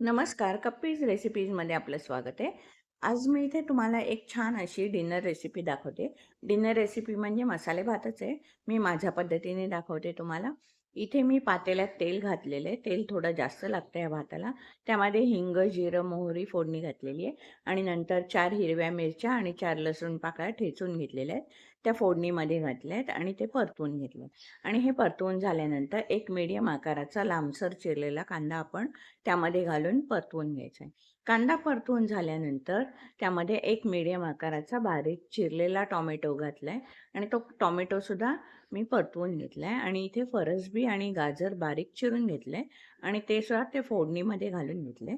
नमस्कार कप्पीज रेसिपीजमध्ये आपलं स्वागत आहे. आज मी इथे तुम्हाला एक छान अशी डिनर रेसिपी दाखवते. डिनर रेसिपी म्हणजे मसाले भातच आहे. मी माझ्या पद्धतीने दाखवते तुम्हाला. इथे मी पातेल्यात तेल घातलेलं आहे. तेल थोडं जास्त लागतं या भाताला. त्यामध्ये हिंग जिरं मोहरी फोडणी घातलेली आहे. आणि नंतर चार हिरव्या मिरच्या आणि चार लसूण पाकळ्या ठेचून घेतलेल्या आहेत. त्या फोडणीमध्ये घातल्यात आहेत आणि ते परतवून घेतले आणि हे परतवून झाल्यानंतर एक मीडियम आकाराचा लांबसर चिरलेला कांदा आपण त्यामध्ये घालून परतवून घ्यायचा आहे. कांदा परतवून झाल्यानंतर त्यामध्ये एक मीडियम आकाराचा बारीक चिरलेला टॉमॅटो घातला आहे आणि तो टॉमॅटोसुद्धा मी परतवून घेतला आहे आणि इथे फरसबी आणि गाजर बारीक चिरून घेतले आणि ते सुद्धा ते फोडणीमध्ये घालून घेतले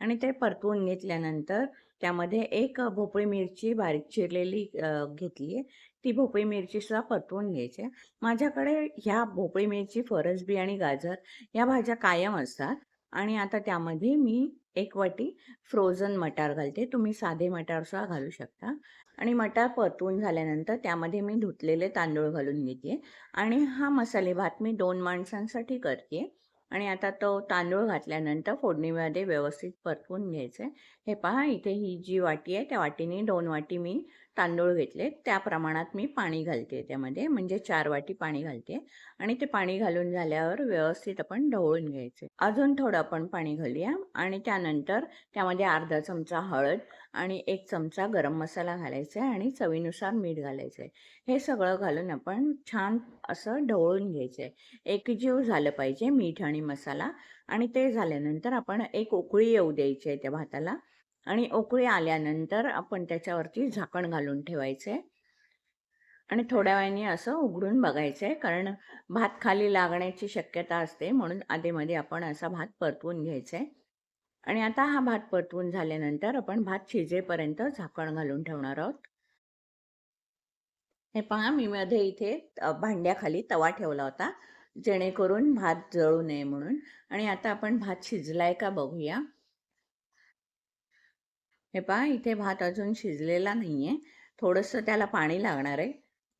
आणि ते परतवून घेतल्यानंतर त्यामध्ये एक भोपळी मिरची बारीक चिरलेली घेतली आहे. ती भोपळी मिरचीसुद्धा परतवून घ्यायची आहे. माझ्याकडे ह्या भोपळी मिरची फरसबी आणि गाजर या भाज्या कायम असतात. आणि आता त्यामध्ये मी एक वाटी फ्रोझन मटार घालते. तुम्ही साधे मटारसुद्धा घालू शकता. आणि मटार परतवून झाल्यानंतर त्यामध्ये मी धुतलेले तांदूळ घालून घेते. आणि हा मसाले भात मी दोन माणसांसाठी करते. आणि आता तो तांदूळ घातल्यानंतर फोडणीमध्ये व्यवस्थित परतवून घ्यायचं. आहे हे पहा इथे ही जी वाटी आहे त्या वाटीने दोन वाटी मी तांदूळ घेतले. त्या प्रमाणात मी पाणी घालते त्यामध्ये म्हणजे चार वाटी पाणी घालते. आणि ते पाणी घालून झाल्यावर व्यवस्थित आपण ढवळून घ्यायचे. अजून थोडं आपण पाणी घालूया. आणि त्यानंतर त्यामध्ये अर्धा चमचा हळद आणि एक चमचा गरम मसाला घालायचा आहे आणि चवीनुसार मीठ घालायचं. आहे हे सगळं घालून आपण छान असं ढवळून घ्यायचं. आहे एकजीव झालं पाहिजे मीठ आणि मसाला आणि ते झाल्यानंतर आपण एक उकळी येऊ द्यायची आहे त्या भाताला आणि उकळी आल्यानंतर आपण त्याच्यावरती झाकण घालून ठेवायचं. आहे आणि थोड्या वेळाने असं उघडून बघायचं आहे कारण भात खाली लागण्याची शक्यता असते म्हणून आधीमध्ये आपण असा भात परतवून घ्यायचा. आहे आणि आता हा भात परतवून झाल्यानंतर आपण भात शिजेपर्यंत झाकण घालून ठेवणार आहोत. हे पहा मी मध्ये इथे भांड्याखाली तवा ठेवला होता. जेणेकरून भात जळू नये म्हणून. आणि आता आपण भात शिजलाय का बघूया. हे पहा इथे भात अजून शिजलेला नाही आहे थोडंसं त्याला पाणी लागणार आहे.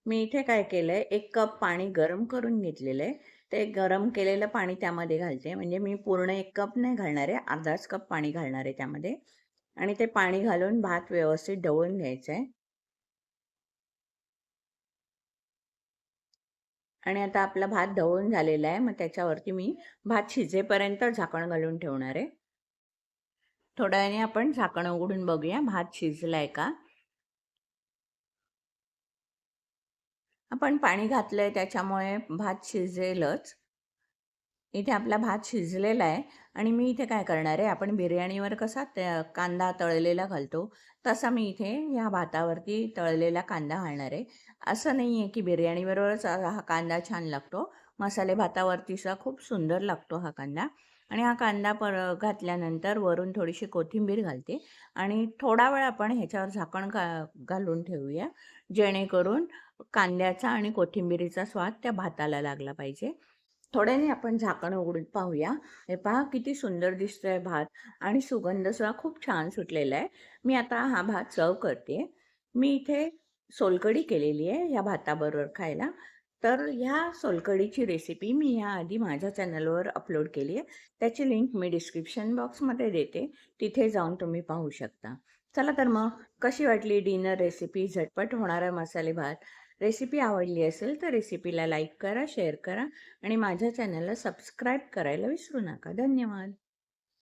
मी इथे काय केलं आहे एक कप पाणी गरम करून घेतलेलं आहे. ते गरम केलेलं पाणी त्यामध्ये घालते. म्हणजे मी पूर्ण एक कप नाही घालणार आहे अर्धाच कप पाणी घालणार आहे त्यामध्ये. आणि ते पाणी घालून भात व्यवस्थित ढवळून घ्यायचं आहे आणि आता आपला भात ढवळून झालेला आहे. मग त्याच्यावरती मी भात शिजेपर्यंत झाकण घालून ठेवणार आहे. थोड्या वेळाने आपण झाकण उघडून बघूया. भात शिजलाय का? आपण पाणी घातलंय त्याच्यामुळे भात शिजेलच. इथे आपला भात शिजलेला आहे. आणि मी इथे काय करणार आहे आपण बिर्याणीवर कसा कांदा तळलेला घालतो तसा मी इथे ह्या भातावरती तळलेला कांदा घालणार आहे. असं नाही आहे की बिर्याणीबरोबरच हा कांदा छान लागतो. मसाले भातावरतीचा खूप सुंदर लागतो हा कांदा. आणि हा कांदा पर घातल्यानंतर वरून थोडीशी कोथिंबीर घालते. आणि थोडा वेळ आपण ह्याच्यावर झाकण घा घालून ठेवूया. जेणेकरून कांद्याचा आणि कोथिंबीरीचा स्वाद त्या भाताला लागला पाहिजे. थोड्याने आपण झाकण उघडून पाहूया. हे पहा किती सुंदर दिसतोय भात आणि सुगंधसुद्धा खूप छान सुटलेला आहे. मी आता हा भात सर्व करते. मी इथे सोलकडी केलेली आहे ह्या भाताबरोबर खायला. तर ह्या सोलकडीची रेसिपी मी ह्याआधी माझ्या चॅनलवर अपलोड केली आहे. त्याची लिंक मी डिस्क्रिप्शन बॉक्समध्ये देते. तिथे जाऊन तुम्ही पाहू शकता. चला तर मग कशी वाटली डिनर रेसिपी झटपट होणारा मसाले भात? रेसिपी आवडली असेल तर रेसिपीला लाईक करा शेअर करा आणि माझ्या चॅनलला सबस्क्राईब करायला विसरू नका. धन्यवाद.